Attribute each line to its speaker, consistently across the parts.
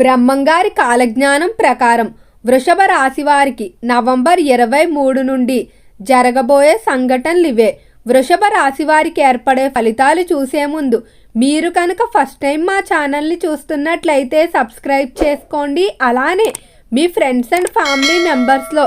Speaker 1: బ్రహ్మంగారి కాలజ్ఞానం ప్రకారం వృషభ రాశి వారికి నవంబర్ ఇరవై మూడు నుండి జరగబోయే సంఘటనలు ఇవే. వృషభ రాశి వారికి ఏర్పడే ఫలితాలు చూసే ముందు మీరు కనుక ఫస్ట్ టైం మా ఛానల్ని చూస్తున్నట్లయితే సబ్స్క్రైబ్ చేసుకోండి. అలానే మీ ఫ్రెండ్స్ అండ్ ఫ్యామిలీ మెంబర్స్లో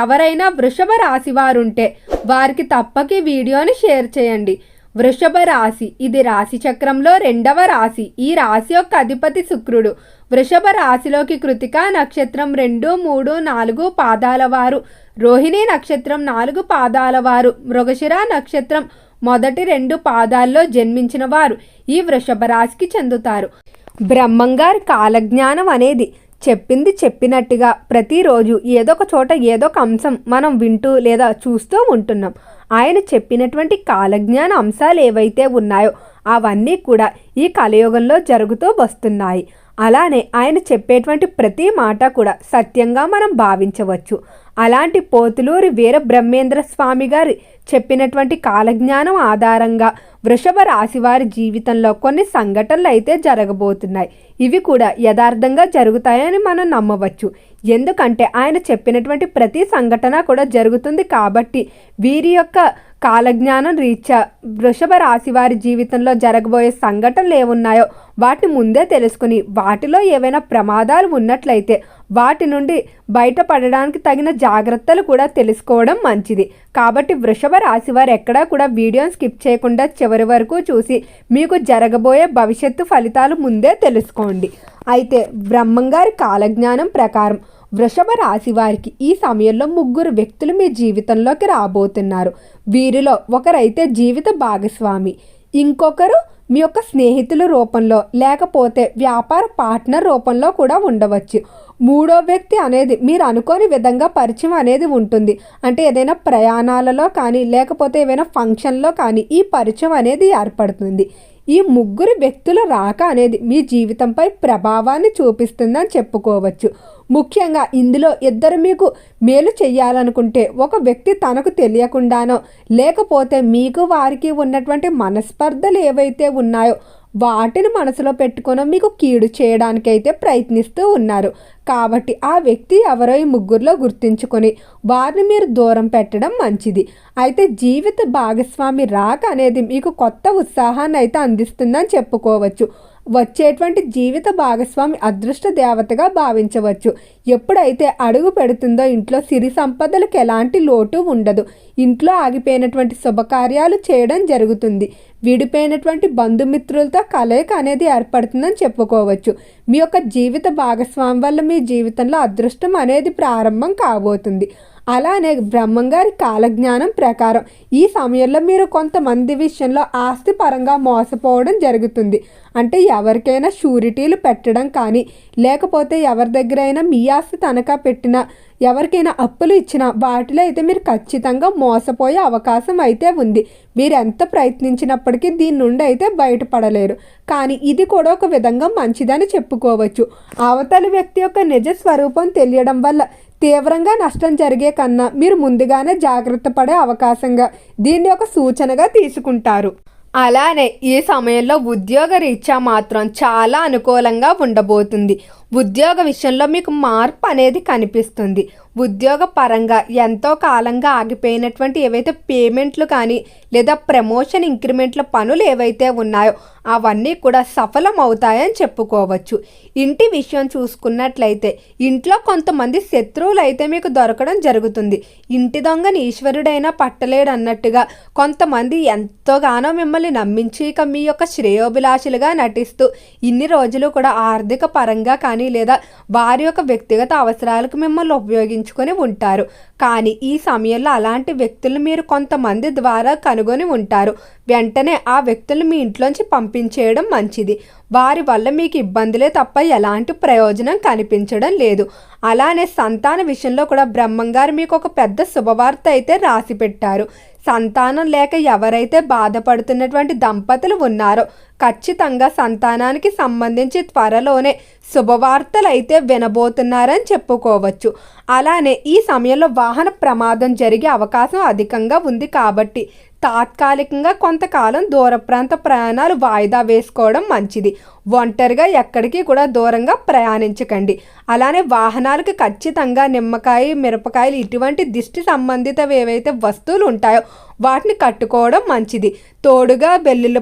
Speaker 1: ఎవరైనా వృషభ రాశి వారుంటే వారికి తప్పక ఈ వీడియోని షేర్ చేయండి. వృషభ రాశి. ఇది రాశి చక్రంలో రెండవ రాశి. ఈ రాశి యొక్క అధిపతి శుక్రుడు. వృషభ రాశిలోకి కృతిక నక్షత్రం రెండు మూడు నాలుగు పాదాల వారు. రోహిణి నక్షత్రం నాలుగు పాదాల వారు. మృగశిర నక్షత్రం మొదటి రెండు పాదాల్లో జన్మించిన వారు. ఈ వృషభ రాశికి చెందుతారు. బ్రహ్మంగారి కాలజ్ఞానం అనేది చెప్పింది చెప్పినట్టుగా ప్రతిరోజు ఏదో ఒక చోట ఏదో ఒక అంశం మనం వింటూ లేదా చూస్తూ ఉంటున్నాం. ఆయన చెప్పినటువంటి కాలజ్ఞాన అంశాలు ఏవైతే ఉన్నాయో అవన్నీ కూడా ఈ కలయుగంలో జరుగుతూ వస్తున్నాయి. అలానే ఆయన చెప్పేటువంటి ప్రతి మాట కూడా సత్యంగా మనం భావించవచ్చు. అలాంటి పోతులూరి వీర బ్రహ్మేంద్ర స్వామి గారి చెప్పినటువంటి కాలజ్ఞానం ఆధారంగా వృషభ రాశి వారి జీవితంలో కొన్ని సంఘటనలు అయితే జరగబోతున్నాయి. ఇవి కూడా యథార్థంగా జరుగుతాయని మనం నమ్మవచ్చు. ఎందుకంటే ఆయన చెప్పినటువంటి ప్రతి సంఘటన కూడా జరుగుతుంది కాబట్టి వీరి యొక్క కాలజ్ఞానం రీత్యా వృషభ రాశి వారి జీవితంలో జరగబోయే సంఘటనలు ఏమున్నాయో వాటిని ముందే తెలుసుకుని వాటిలో ఏవైనా ప్రమాదాలు ఉన్నట్లయితే వాటి నుండి బయటపడడానికి తగిన జాగ్రత్తలు కూడా తెలుసుకోవడం మంచిది. కాబట్టి వృషభ రాశి వారు ఎక్కడా కూడా వీడియోని స్కిప్ చేయకుండా చివరి వరకు చూసి మీకు జరగబోయే భవిష్యత్తు ఫలితాలు ముందే తెలుసుకోండి. అయితే బ్రహ్మంగారి కాలజ్ఞానం ప్రకారం వృషభ రాశి వారికి ఈ సమయంలో ముగ్గురు వ్యక్తులు మీ జీవితంలోకి రాబోతున్నారు. వీరిలో ఒకరైతే జీవిత భాగస్వామి ఇంకొకరు మీ యొక్క స్నేహితుల రూపంలో లేకపోతే వ్యాపార పార్ట్నర్ రూపంలో కూడా ఉండవచ్చు. మూడో వ్యక్తి అనేది మీరు అనుకోని విధంగా పరిచయం అనేది ఉంటుంది. అంటే ఏదైనా ప్రయాణాలలో కానీ లేకపోతే ఏదైనా ఫంక్షన్లో కానీ ఈ పరిచయం అనేది ఏర్పడుతుంది. ఈ ముగ్గురు వ్యక్తుల రాక అనేది మీ జీవితంపై ప్రభావాన్ని చూపిస్తుందని చెప్పుకోవచ్చు. ముఖ్యంగా ఇందులో ఇద్దరు మీకు మేలు చేయాలనుకుంటే ఒక వ్యక్తి తనకు తెలియకుండానో లేకపోతే మీకు వారికి ఉన్నటువంటి మనస్పర్ధలు ఏవైతే ఉన్నాయో వాటిని మనసులో పెట్టుకొని మీకు కీడు చేయడానికైతే ప్రయత్నిస్తూ ఉన్నారు. కాబట్టి ఆ వ్యక్తి ఎవరో ఈ ముగ్గురులో గుర్తించుకొని వారిని మీరు దూరం పెట్టడం మంచిది. అయితే జీవిత భాగస్వామి రాక అనేది మీకు కొత్త ఉత్సాహాన్ని అయితే అందిస్తుందని చెప్పుకోవచ్చు. వచ్చేటువంటి జీవిత భాగస్వామి అదృష్ట దేవతగా భావించవచ్చు. ఎప్పుడైతే అడుగు పెడుతుందో ఇంట్లో సిరి సంపదలకు ఎలాంటి లోటు ఉండదు. ఇంట్లో ఆగిపోయినటువంటి శుభకార్యాలు చేయడం జరుగుతుంది. విడిపోయినటువంటి బంధుమిత్రులతో కలయిక అనేది ఏర్పడుతుందని చెప్పుకోవచ్చు. మీ యొక్క జీవిత భాగస్వామి వల్ల మీ జీవితంలో అదృష్టం అనేది ప్రారంభం కాబోతుంది. అలానే బ్రహ్మంగారి కాలజ్ఞానం ప్రకారం ఈ సమయంలో మీరు కొంతమంది విషయంలో ఆస్తి పరంగా మోసపోవడం జరుగుతుంది. అంటే ఎవరికైనా షూరిటీలు పెట్టడం కానీ లేకపోతే ఎవరి దగ్గరైనా మీ ఆస్తి తనఖా పెట్టినా ఎవరికైనా అప్పులు ఇచ్చినా వాటిలో అయితే మీరు ఖచ్చితంగా మోసపోయే అవకాశం అయితే ఉంది. మీరు ఎంత ప్రయత్నించినప్పటికీ దీని నుండి అయితే బయటపడలేరు. కానీ ఇది కూడా ఒక విధంగా మంచిదని చెప్పుకోవచ్చు. అవతలి వ్యక్తి యొక్క నిజ స్వరూపం తెలియడం వల్ల తీవ్రంగా నష్టం జరిగే కన్నా మీరు ముందుగానే జాగ్రత్త పడే అవకాశంగా దీన్ని ఒక సూచనగా తీసుకుంటారు. అలానే ఈ సమయంలో ఉద్యోగ రీత్యా మాత్రం చాలా అనుకూలంగా ఉండబోతుంది. ఉద్యోగ విషయంలో మీకు మార్పు అనేది కనిపిస్తుంది. ఉద్యోగ పరంగా ఎంతో కాలంగా ఆగిపోయినటువంటి ఏవైతే పేమెంట్లు కానీ లేదా ప్రమోషన్ ఇంక్రిమెంట్ల పనులు ఏవైతే ఉన్నాయో అవన్నీ కూడా సఫలం అవుతాయని చెప్పుకోవచ్చు. ఇంటి విషయం చూసుకున్నట్లయితే ఇంట్లో కొంతమంది శత్రువులు అయితే మీకు దొరకడం జరుగుతుంది. ఇంటి దొంగని ఈశ్వరుడైనా పట్టలేడు అన్నట్టుగా కొంతమంది ఎంతోగానో మిమ్మల్ని నమ్మించి ఇక మీ యొక్క శ్రేయోభిలాషులుగా నటిస్తూ ఇన్ని రోజులు కూడా ఆర్థిక పరంగా కానీ లేదా వారి యొక్క వ్యక్తిగత అవసరాలకు మిమ్మల్ని ఉపయోగించుకొని ఉంటారు. కానీ ఈ సమయంలో అలాంటి వ్యక్తులు మీరు కొంతమంది ద్వారా కనుగొని ఉంటారు. వెంటనే ఆ వ్యక్తులు మీ ఇంట్లోంచి పంపించేయడం మంచిది. వారి వల్ల మీకు ఇబ్బందులే తప్ప ఎలాంటి ప్రయోజనం కనిపించడం లేదు. అలానే సంతాన విషయంలో కూడా బ్రహ్మంగారు మీకు ఒక పెద్ద శుభవార్త అయితే రాసి పెట్టారు. సంతానం లేక ఎవరైతే బాధపడుతున్నటువంటి దంపతులు ఉన్నారో ఖచ్చితంగా సంతానానికి సంబంధించి త్వరలోనే శుభవార్తలు అయితే వినబోతున్నారని చెప్పుకోవచ్చు. అలానే ఈ సమయంలో వాహన ప్రమాదం జరిగే అవకాశం అధికంగా ఉంది కాబట్టి తాత్కాలికంగా కొంతకాలం దూర ప్రాంత ప్రయాణాలు వాయిదా వేసుకోవడం మంచిది. ఒంటరిగా ఎక్కడికి కూడా దూరంగా ప్రయాణించకండి. అలానే వాహనాలకు ఖచ్చితంగా నిమ్మకాయ మిరపకాయలు ఇటువంటి దిష్టి సంబంధిత ఏవైతే వస్తువులు ఉంటాయో వాటిని కట్టుకోవడం మంచిది. తోడుగా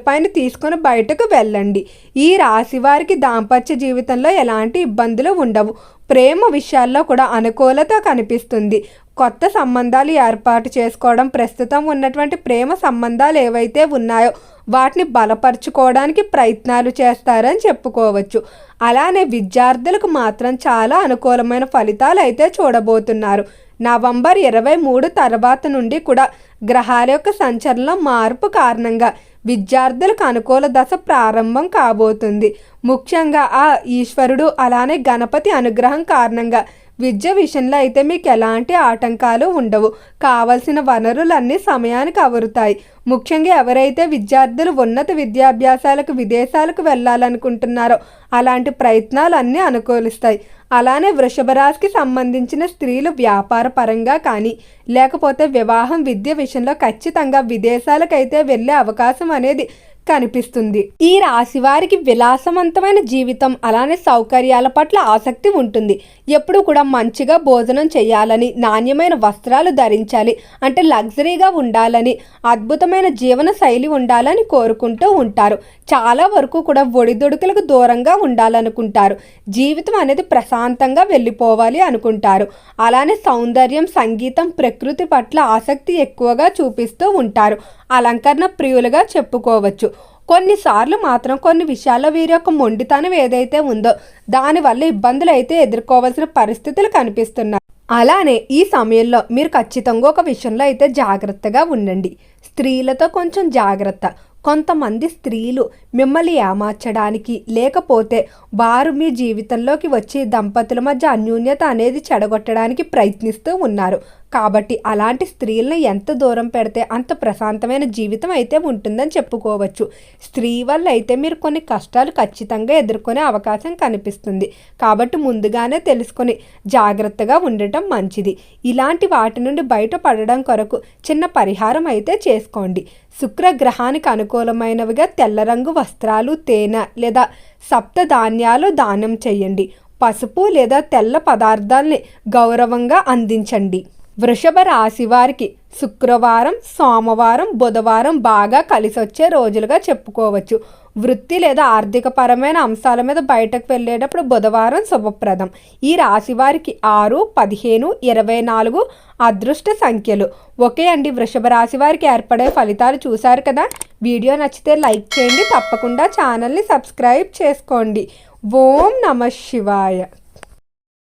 Speaker 1: పైన తీసుకొని బయటకు వెళ్ళండి. ఈ రాశి వారికి దాంపత్య జీవితంలో ఎలాంటి ఇబ్బందులు ఉండవు. ప్రేమ విషయాల్లో కూడా అనుకూలత కనిపిస్తుంది. కొత్త సంబంధాలు ఏర్పాటు చేసుకోవడం ప్రస్తుతం ఉన్నటువంటి ప్రేమ సంబంధాలు ఏవైతే ఉన్నాయో వాటిని బలపరుచుకోవడానికి ప్రయత్నాలు చేస్తారని చెప్పుకోవచ్చు. అలానే విద్యార్థులకు మాత్రం చాలా అనుకూలమైన ఫలితాలు అయితే చూడబోతున్నారు. నవంబర్ ఇరవై మూడు తర్వాత నుండి కూడా గ్రహాల యొక్క సంచలనం మార్పు కారణంగా విద్యార్థులకు అనుకూల దశ ప్రారంభం కాబోతుంది. ముఖ్యంగా ఆ ఈశ్వరుడు అలానే గణపతి అనుగ్రహం కారణంగా విద్య విషయంలో అయితే మీకు ఎలాంటి ఆటంకాలు ఉండవు. కావలసిన వనరులన్నీ సమయానికి అవరుతాయి ముఖ్యంగా ఎవరైతే విద్యార్థులు ఉన్నత విద్యాభ్యాసాలకు విదేశాలకు వెళ్ళాలనుకుంటున్నారో అలాంటి ప్రయత్నాలు అన్నీ అనుకూలిస్తాయి. అలానే వృషభరాశికి సంబంధించిన స్త్రీలు వ్యాపార పరంగా కానీ లేకపోతే వివాహం విద్య విషయంలో ఖచ్చితంగా విదేశాలకైతే వెళ్ళే అవకాశం అనేది కనిపిస్తుంది. ఈ రాశి వారికి విలాసవంతమైన జీవితం అలానే సౌకర్యాల పట్ల ఆసక్తి ఉంటుంది. ఎప్పుడు కూడా మంచిగా భోజనం చేయాలని నాణ్యమైన వస్త్రాలు ధరించాలి అంటే లగ్జరీగా ఉండాలని అద్భుతమైన జీవన శైలి ఉండాలని కోరుకుంటూ ఉంటారు. చాలా వరకు కూడా ఒడిదొడుకులకు దూరంగా ఉండాలనుకుంటారు. జీవితం అనేది ప్రశాంతంగా వెళ్ళిపోవాలి అనుకుంటారు. అలానే సౌందర్యం సంగీతం ప్రకృతి పట్ల ఆసక్తి ఎక్కువగా చూపిస్తూ ఉంటారు. అలంకరణ ప్రియులుగా చెప్పుకోవచ్చు. కొన్నిసార్లు మాత్రం కొన్ని విషయాల్లో వీరి యొక్క మొండితనం ఏదైతే ఉందో దానివల్ల ఇబ్బందులు అయితే ఎదుర్కోవాల్సిన పరిస్థితులు కనిపిస్తున్నాయి. అలానే ఈ సమయంలో మీరు ఖచ్చితంగా ఒక విషయంలో అయితే జాగ్రత్తగా ఉండండి. స్త్రీలతో కొంచెం జాగ్రత్త. కొంతమంది స్త్రీలు మిమ్మల్ని ఏమార్చడానికి లేకపోతే వారు మీ జీవితంలోకి వచ్చి దంపతుల మధ్య అన్యూన్యత అనేది చెడగొట్టడానికి ప్రయత్నిస్తూ ఉన్నారు. కాబట్టి అలాంటి స్త్రీలను ఎంత దూరం పెడితే అంత ప్రశాంతమైన జీవితం అయితే ఉంటుందని చెప్పుకోవచ్చు. స్త్రీ వల్ల అయితే మీరు కొన్ని కష్టాలు ఖచ్చితంగా ఎదుర్కొనే అవకాశం కనిపిస్తుంది. కాబట్టి ముందుగానే తెలుసుకొని జాగ్రత్తగా ఉండటం మంచిది. ఇలాంటి వాటి నుండి బయటపడడం కొరకు చిన్న పరిహారం అయితే చేసుకోండి. శుక్రగ్రహానికి అనుకూలమైనవిగా తెల్ల రంగు వస్త్రాలు తేనె లేదా సప్త ధాన్యాలు దానం చేయండి. పసుపు లేదా తెల్ల పదార్థాల్ని గౌరవంగా అందించండి. వృషభ రాశి వారికి శుక్రవారం సోమవారం బుధవారం బాగా కలిసి వచ్చే రోజులుగా చెప్పుకోవచ్చు. వృత్తి లేదా ఆర్థిక పరమైన అంశాల మీద బయటకు వెళ్ళేటప్పుడు బుధవారం శుభప్రదం. ఈ రాశి వారికి ఆరు పదిహేను ఇరవై నాలుగు అదృష్ట సంఖ్యలు. ఓకే అండి వృషభ రాశి వారికి ఏర్పడే ఫలితాలు చూశారు కదా? వీడియో నచ్చితే లైక్ చేయండి తప్పకుండా ఛానల్ని సబ్స్క్రైబ్ చేసుకోండి. ఓం నమ శివాయ.